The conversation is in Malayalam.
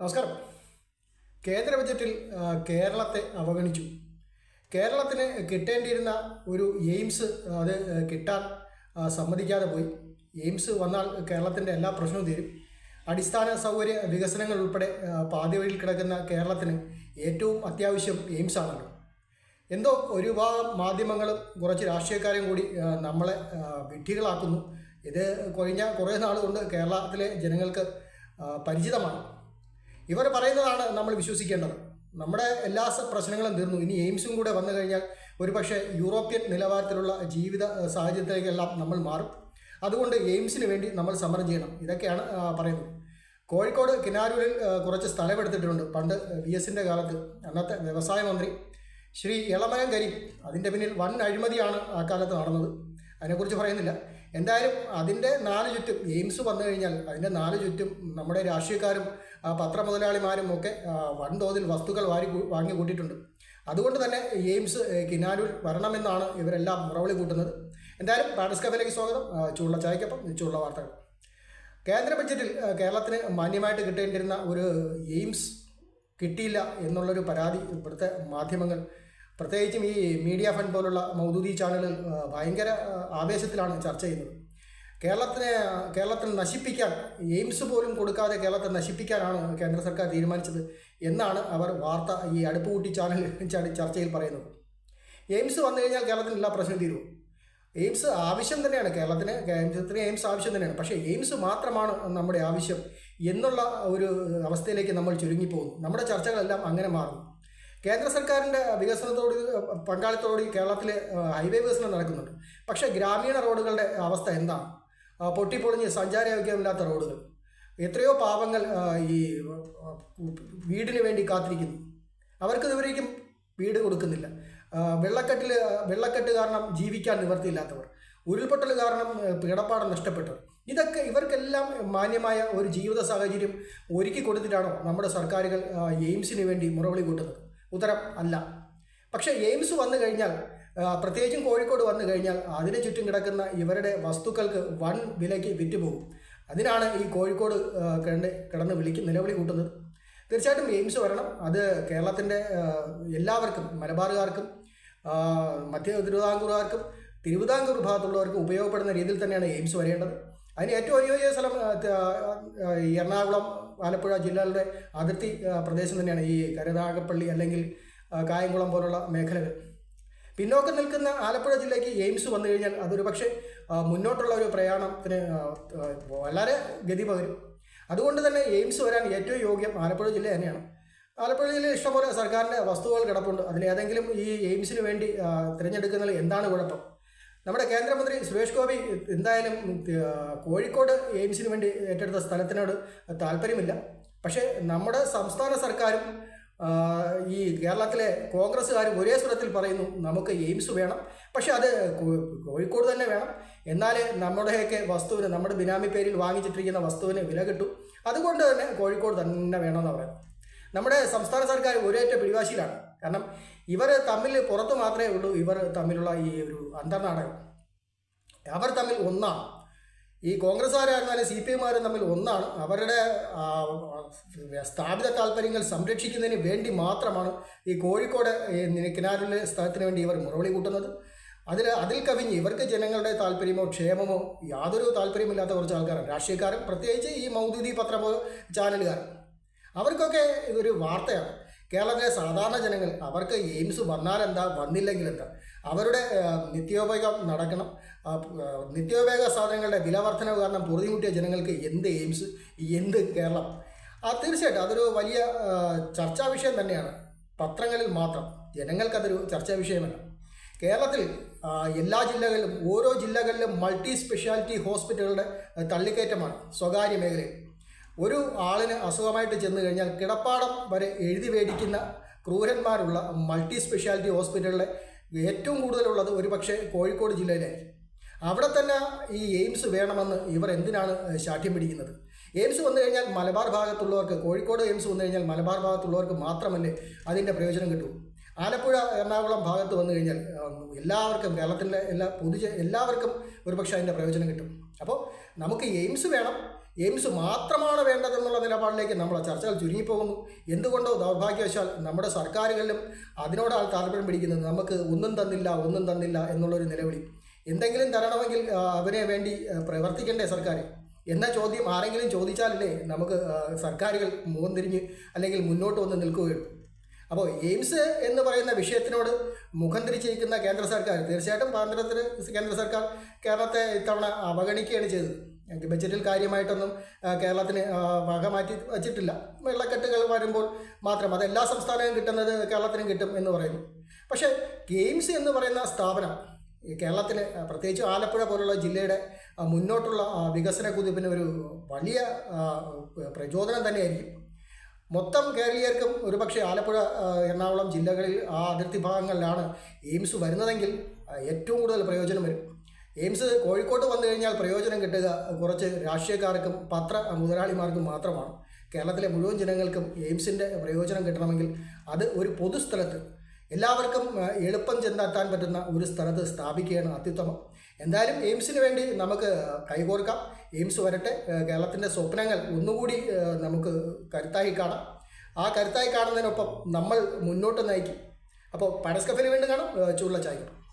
നമസ്കാരം. കേന്ദ്ര ബജറ്റിൽ കേരളത്തെ അവഗണിച്ചു. കേരളത്തിന് കിട്ടേണ്ടിയിരുന്ന ഒരു എയിംസ് അത് കിട്ടാൻ സമ്മതിക്കാതെ പോയി. എയിംസ് വന്നാൽ കേരളത്തിന്റെ എല്ലാ പ്രശ്നവും തീരും. അടിസ്ഥാന സൗകര്യ വികസനങ്ങൾ ഉൾപ്പെടെ പാതിവഴിയിൽ പാതി വഴിയിൽ കിടക്കുന്ന കേരളത്തിന് ഏറ്റവും അത്യാവശ്യം എയിംസ് ആണല്ലോ. എന്തോ ഒരു ഭാഗം മാധ്യമങ്ങളും കുറച്ച് രാഷ്ട്രീയക്കാരും കൂടി നമ്മളെ വിഡ്ഢികളാക്കുന്നു. ഇത് കഴിഞ്ഞ കുറേ നാൾ കൊണ്ട് കേരളത്തിലെ ജനങ്ങൾക്ക് പരിചിതമാണ്. ഇവർ പറയുന്നതാണ് നമ്മൾ വിശ്വസിക്കേണ്ടത്. നമ്മുടെ എല്ലാ പ്രശ്നങ്ങളും തീർന്നു. ഇനി എയിംസും കൂടെ വന്നു കഴിഞ്ഞാൽ ഒരുപക്ഷെ യൂറോപ്യൻ നിലവാരത്തിലുള്ള ജീവിത സാഹചര്യത്തിലേക്കെല്ലാം നമ്മൾ മാറും. അതുകൊണ്ട് എയിംസിന് വേണ്ടി നമ്മൾ സമരം ചെയ്യണം. ഇതൊക്കെയാണ് പറയുന്നത്. കോഴിക്കോട് കിനാരൂരിൽ കുറച്ച് സ്ഥലമെടുത്തിട്ടുണ്ട് പണ്ട് വി എസിന്റെ കാലത്ത്. അന്നത്തെ വ്യവസായ മന്ത്രി ശ്രീ ഇളമയം കരീം അതിന്റെ പിന്നിൽ വൻ അഴിമതിയാണ് ആ കാലത്ത് നടന്നത്. അതിനെക്കുറിച്ച് പറയുന്നില്ല. എന്തായാലും അതിന്റെ നാല് ചുറ്റും എയിംസ് വന്നു കഴിഞ്ഞാൽ അതിന്റെ നാല് ചുറ്റും നമ്മുടെ രാഷ്ട്രീയക്കാരും പത്രമുതലാളിമാരും ഒക്കെ വൻതോതിൽ വസ്തുക്കൾ വാരി വാങ്ങി കൂട്ടിയിട്ടുണ്ട്. അതുകൊണ്ട് തന്നെ എയിംസ് കിനാലൂർ വരണമെന്നാണ് ഇവരെല്ലാം മുറവിളി കൂട്ടുന്നത്. എന്തായാലും പാഡസ് കഫയിലേക്ക് സ്വാഗതം ചൂള്ള ചായക്കൊപ്പം ചൂടുള്ള വാർത്തകൾ. കേന്ദ്ര ബഡ്ജറ്റിൽ കേരളത്തിന് മാന്യമായിട്ട് കിട്ടേണ്ടിരുന്ന ഒരു എയിംസ് കിട്ടിയില്ല എന്നുള്ളൊരു പരാതി ഇവിടുത്തെ മാധ്യമങ്ങൾ പ്രത്യേകിച്ചും ഈ മീഡിയ ഫണ്ട് പോലുള്ള മൗദൂദി ചാനലുകൾ ഭയങ്കര ആവേശത്തിലാണ് ചർച്ച ചെയ്യുന്നത്. കേരളത്തിനെ കേരളത്തിൽ നശിപ്പിക്കാൻ എയിംസ് പോലും കൊടുക്കാതെ കേരളത്തെ നശിപ്പിക്കാനാണ് കേന്ദ്ര സർക്കാർ തീരുമാനിച്ചത് എന്നാണ് അവർ വാർത്ത ഈ അടുപ്പുകൂട്ടി ചാനൽ ചർച്ചയിൽ പറയുന്നത്. എയിംസ് വന്നു കഴിഞ്ഞാൽ കേരളത്തിന് എല്ലാ പ്രശ്നം തീരുമോ എയിംസ് ആവശ്യം തന്നെയാണ്. കേരളത്തിന് കേന്ദ്രത്തിന് എയിംസ് ആവശ്യം തന്നെയാണ്. പക്ഷേ എയിംസ് മാത്രമാണ് നമ്മുടെ ആവശ്യം എന്നുള്ള ഒരു അവസ്ഥയിലേക്ക് നമ്മൾ ചുരുങ്ങിപ്പോകുന്നു. നമ്മുടെ ചർച്ചകളെല്ലാം അങ്ങനെ മാറുന്നു. കേന്ദ്ര സർക്കാരിന്റെ വികസനത്തോട് പങ്കാളിത്തോടുകൂടി കേരളത്തിൽ ഹൈവേ വികസനം നടക്കുന്നുണ്ട്. പക്ഷേ ഗ്രാമീണ റോഡുകളുടെ അവസ്ഥ എന്താണ്? പൊട്ടിപ്പൊളിഞ്ഞ് സഞ്ചാരയോഗ്യമില്ലാത്ത റോഡുകൾ. എത്രയോ പാവങ്ങൾ ഈ വീടിന് വേണ്ടി കാത്തിരിക്കുന്നു. അവർക്ക് ഇതുവരേക്കും വീട് കൊടുക്കുന്നില്ല. വെള്ളക്കെട്ടിൽ വെള്ളക്കെട്ട് കാരണം ജീവിക്കാൻ നിവർത്തിയില്ലാത്തവർ ഉരുൾപൊട്ടൽ കാരണം കിടപ്പാടം നഷ്ടപ്പെട്ടവർ. ഇതൊക്കെ ഇവർക്കെല്ലാം മാന്യമായ ഒരു ജീവിത സാഹചര്യം ഒരുക്കി കൊടുത്തിട്ടാണോ നമ്മുടെ സർക്കാരുകൾ എയിംസിന് വേണ്ടി മുറവിളി കൂട്ടുന്നത്? ഉത്തരം അല്ല. പക്ഷേ എയിംസ് വന്നു കഴിഞ്ഞാൽ പ്രത്യേകിച്ചും കോഴിക്കോട് വന്നു കഴിഞ്ഞാൽ അതിന് ചുറ്റും കിടക്കുന്ന ഇവരുടെ വസ്തുക്കൾക്ക് വൺ വിലയ്ക്ക് വിറ്റുപോകും. അതിനാണ് ഈ കോഴിക്കോട് കണ്ട് കിടന്ന് വിളിക്ക് നിലവിളി കൂട്ടുന്നത്. തീർച്ചയായിട്ടും എയിംസ് വരണം. അത് കേരളത്തിന്റെ എല്ലാവർക്കും മലബാറുകാർക്കും മധ്യ തിരുവിതാംകൂറുകാർക്കും തിരുവിതാംകൂർ ഭാഗത്തുള്ളവർക്കും ഉപയോഗപ്പെടുന്ന രീതിയിൽ തന്നെയാണ് എയിംസ് വരേണ്ടത്. അതിന് ഏറ്റവും അനുയോജ്യ സ്ഥലം എറണാകുളം ആലപ്പുഴ ജില്ലകളുടെ അതിർത്തി പ്രദേശം തന്നെയാണ് ഈ കരുനാഗപ്പള്ളി അല്ലെങ്കിൽ കായംകുളം പോലുള്ള മേഖലകൾ. പിന്നോക്കം നിൽക്കുന്ന ആലപ്പുഴ ജില്ലയ്ക്ക് എയിംസ് വന്നു കഴിഞ്ഞാൽ അതൊരു പക്ഷേ മുന്നോട്ടുള്ള ഒരു പ്രയാണത്തിന് വളരെ ഗതി പകരും. അതുകൊണ്ട് തന്നെ എയിംസ് വരാൻ ഏറ്റവും യോഗ്യം ആലപ്പുഴ ജില്ല തന്നെയാണ്. ആലപ്പുഴ ജില്ലയിൽ ഇഷ്ടംപോലെ സർക്കാരിന്റെ വസ്തുവകൾ കിടപ്പുണ്ട്. അതിലേതെങ്കിലും ഈ എയിംസിന് വേണ്ടി തിരഞ്ഞെടുക്കുന്നതിൽ എന്താണ് കുഴപ്പം? നമ്മുടെ കേന്ദ്രമന്ത്രി സുരേഷ് ഗോപി എന്തായാലും കോഴിക്കോട് എയിംസിന് വേണ്ടി ഏറ്റെടുത്ത സ്ഥലത്തിനോട് താല്പര്യമില്ല. പക്ഷേ നമ്മുടെ സംസ്ഥാന സർക്കാരും ഈ കേരളത്തിലെ കോൺഗ്രസ്സുകാരും ഒരേ സ്വരത്തിൽ പറയുന്നു നമുക്ക് എയിംസ് വേണം. പക്ഷെ അത് കോഴിക്കോട് തന്നെ വേണം. എന്നാൽ നമ്മുടെയൊക്കെ വസ്തുവിന് നമ്മുടെ ബിനാമി പേരിൽ വാങ്ങിച്ചിട്ടിരിക്കുന്ന വസ്തുവിന് വില കിട്ടും. അതുകൊണ്ട് തന്നെ കോഴിക്കോട് തന്നെ വേണമെന്ന് പറയുന്നത് നമ്മുടെ സംസ്ഥാന സർക്കാർ ഒരേറ്റ പിടിവാശിയിലാണ്. കാരണം ഇവർ തമ്മിൽ പുറത്ത് മാത്രമേ ഉള്ളൂ ഇവർ തമ്മിലുള്ള ഈ ഒരു അന്തർനാടകം. അവർ തമ്മിൽ ഒന്നാണ്. ഈ കോൺഗ്രസ്സുകാരായിരുന്നാലും സി പി എമ്മാരും തമ്മിൽ ഒന്നാണ്. അവരുടെ സ്ഥാപിത താല്പര്യങ്ങൾ സംരക്ഷിക്കുന്നതിന് വേണ്ടി മാത്രമാണ് ഈ കോഴിക്കോട് കിനാറിലെ സ്ഥലത്തിന് വേണ്ടി ഇവർ മുറവിളി കൂട്ടുന്നത്. അതിൽ അതിൽ കവിഞ്ഞ് ഇവർക്ക് ജനങ്ങളുടെ താല്പര്യമോ ക്ഷേമമോ യാതൊരു താല്പര്യമില്ലാത്ത കുറച്ച് ആൾക്കാരാണ്. രാഷ്ട്രീയക്കാരും പ്രത്യേകിച്ച് ഈ മൗദൂദി പത്രമോ ചാനലുകാർ അവർക്കൊക്കെ ഇതൊരു വാർത്തയാണ്. കേരളത്തിലെ സാധാരണ ജനങ്ങൾ അവർക്ക് എയിംസ് വന്നാൽ എന്താ? വന്നില്ലെങ്കിൽ എന്താ? അവരുടെ നിത്യോപയോഗം നടക്കണം. നിത്യോപയോഗ സാധനങ്ങളുടെ വില വർധനവ് കാരണം പൊറുതിമുട്ടിയ ജനങ്ങൾക്ക് എന്ത് എയിംസ് എന്ത് കേരളം? ആ തീർച്ചയായിട്ടും അതൊരു വലിയ ചർച്ചാ വിഷയം തന്നെയാണ്. പത്രങ്ങളിൽ മാത്രം. ജനങ്ങൾക്കതൊരു ചർച്ചാ വിഷയമല്ല. കേരളത്തിൽ എല്ലാ ജില്ലകളിലും ഓരോ ജില്ലകളിലും മൾട്ടി സ്പെഷ്യാലിറ്റി ഹോസ്പിറ്റലുകളുടെ തള്ളിക്കയറ്റമാണ് സ്വകാര്യ മേഖലയിൽ. ഒരു ആളിന് അസുഖമായിട്ട് ചെന്ന് കഴിഞ്ഞാൽ കിടപ്പാടം വരെ എഴുതി മേടിക്കുന്ന ക്രൂരന്മാരുള്ള മൾട്ടി സ്പെഷ്യാലിറ്റി ഹോസ്പിറ്റലിലെ ഏറ്റവും കൂടുതലുള്ളത് ഒരു പക്ഷേ കോഴിക്കോട് ജില്ലയിലായിരിക്കും. അവിടെ തന്നെ ഈ എയിംസ് വേണമെന്ന് ഇവർ എന്തിനാണ് ശാഠ്യം പിടിക്കുന്നത്? എയിംസ് വന്നു കഴിഞ്ഞാൽ മലബാർ ഭാഗത്തുള്ളവർക്ക് കോഴിക്കോട് എയിംസ് വന്നു കഴിഞ്ഞാൽ മലബാർ ഭാഗത്തുള്ളവർക്ക് മാത്രമല്ലേ അതിന്റെ പ്രയോജനം കിട്ടൂ. ആലപ്പുഴ എറണാകുളം ഭാഗത്ത് വന്നു കഴിഞ്ഞാൽ എല്ലാവർക്കും കേരളത്തിലെ എല്ലാ പൊതുജ എല്ലാവർക്കും ഒരുപക്ഷെ അതിന്റെ പ്രയോജനം കിട്ടും. അപ്പോൾ നമുക്ക് എയിംസ് വേണം എയിംസ് മാത്രമാണ് വേണ്ടതെന്നുള്ള നിലപാടിലേക്ക് നമ്മൾ ചർച്ചകൾ ചുരുങ്ങിപ്പോകുന്നു. എന്തുകൊണ്ടോ ദൗർഭാഗ്യവശാൽ നമ്മുടെ സർക്കാരുകളിലും അതിനോടാണ് താല്പര്യം പിടിക്കുന്നത് നമുക്ക് ഒന്നും തന്നില്ല ഒന്നും തന്നില്ല എന്നുള്ളൊരു നിലവിളി. എന്തെങ്കിലും തരണമെങ്കിൽ അവരെ വേണ്ടി പ്രവർത്തിക്കേണ്ടേ സർക്കാർ എന്ന ചോദ്യം ആരെങ്കിലും ചോദിച്ചാലല്ലേ നമുക്ക് സർക്കാരുകൾ മുഖം തിരിഞ്ഞ് അല്ലെങ്കിൽ മുന്നോട്ട് വന്ന് നിൽക്കുകയുള്ളൂ. അപ്പോൾ എയിംസ് എന്ന് പറയുന്ന വിഷയത്തിനോട് മുഖം തിരിച്ചിരിക്കുന്ന കേന്ദ്ര സർക്കാർ തീർച്ചയായിട്ടും കേന്ദ്ര സർക്കാർ കേരളത്തെ ഇത്തവണ അവഗണിക്കുകയാണ് ചെയ്തത്. ബജറ്റിൽ കാര്യമായിട്ടൊന്നും കേരളത്തിന് വക മാറ്റി വച്ചിട്ടില്ല. വെള്ളക്കെട്ടുകൾ വരുമ്പോൾ മാത്രം അത് എല്ലാ സംസ്ഥാനവും കിട്ടുന്നത് കേരളത്തിനും കിട്ടും എന്ന് പറയുന്നു. പക്ഷേ ഗെയിംസ് എന്ന് പറയുന്ന സ്ഥാപനം കേരളത്തിന് പ്രത്യേകിച്ച് ആലപ്പുഴ പോലുള്ള ജില്ലയുടെ മുന്നോട്ടുള്ള വികസന കുതിപ്പിന് ഒരു വലിയ പ്രചോദനം തന്നെയായിരിക്കും. മൊത്തം കേരളീയർക്കും ഒരുപക്ഷെ ആലപ്പുഴ എറണാകുളം ജില്ലകളിൽ ആ അതിർത്തി ഭാഗങ്ങളിലാണ് എയിംസ് വരുന്നതെങ്കിൽ ഏറ്റവും കൂടുതൽ പ്രയോജനം വരും. എയിംസ് കോഴിക്കോട്ട് വന്നു കഴിഞ്ഞാൽ പ്രയോജനം കിട്ടുക. കുറച്ച് രാഷ്ട്രീയക്കാർക്കും പത്ര മുതലാളിമാർക്കും മാത്രമാണ്. കേരളത്തിലെ മുഴുവൻ ജനങ്ങൾക്കും എയിംസിന്റെ പ്രയോജനം കിട്ടണമെങ്കിൽ അത് ഒരു പൊതുസ്ഥലത്ത് എല്ലാവർക്കും എളുപ്പം ചെന്നെത്താൻ പറ്റുന്ന ഒരു സ്ഥലത്ത് സ്ഥാപിക്കുകയാണ് അത്യുത്തമം. എന്തായാലും എയിംസിന് വേണ്ടി നമുക്ക് കൈകോർക്കാം. എയിംസ് വരട്ടെ. കേരളത്തിന്റെ സ്വപ്നങ്ങൾ ഒന്നുകൂടി നമുക്ക് കരുത്തായി കാണാം. ആ കരുത്തായി കാണുന്നതിനൊപ്പം നമ്മൾ മുന്നോട്ട് നയിക്കും. അപ്പോൾ പടസ്കഫിന് വേണ്ടി കാണും. ചൂള്ള ചായക്കും.